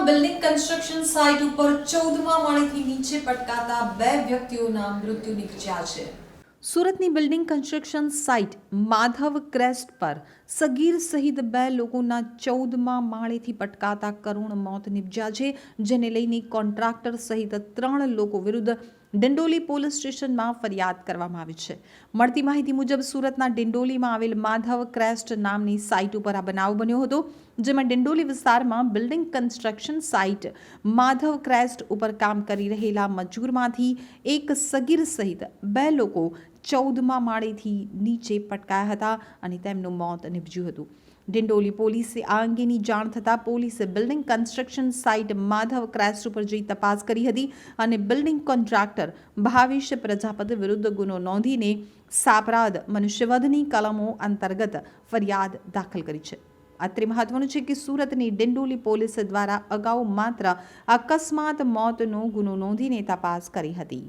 Construction site ઉપર ચૌદમા માળેથી નીચે પટકાતા બે વ્યક્તિઓના મૃત્યુ નિપજ્યા છે. સુરતની building construction site Madhav Crest પર સગીર સહિત બે લોકોના ચૌદમા માળેથી પટકાતા કરુણ મોત નિપજ્યા છે, જેને લઈને કોન્ટ્રાક્ટર સહિત ત્રણ લોકો વિરુદ્ધ ડિંડોલી પોલીસ સ્ટેશનમાં ફરિયાદ કરવામાં આવી છે. મળતી માહિતી મુજબ સુરતના ડિંડોલીમાં આવેલ માધવ ક્રેસ્ટ નામની સાઇટ ઉપર આ બનાવ બન્યો હતો. જેમાં ડિંડોલી વિસ્તારમાં building construction site Madhav Crest ઉપર કામ કરી રહેલા મજૂરમાંથી એક સગીર સહિત બે લોકો ચૌદમા માળેથી નીચે પટકાયા હતા અને તેમનું મોત નીપજ્યું હતું. ડિંડોલી પોલીસે આ અંગેની જાણ થતાં પોલીસે building construction site Madhav Crest ઉપર જઈ તપાસ કરી હતી અને બિલ્ડિંગ કોન્ટ્રાક્ટર ભાવેશ પ્રજાપતિ વિરુદ્ધ ગુનો નોંધીને સાપરાધ મનુષ્યવધની કલમો અંતર્ગત ફરિયાદ દાખલ કરી છે. અત્રે મહત્વનું છે કે સુરતની ડિંડોલી પોલીસ દ્વારા અગાઉ માત્ર અકસ્માત મોતનો ગુનો નોંધીને તપાસ કરી હતી.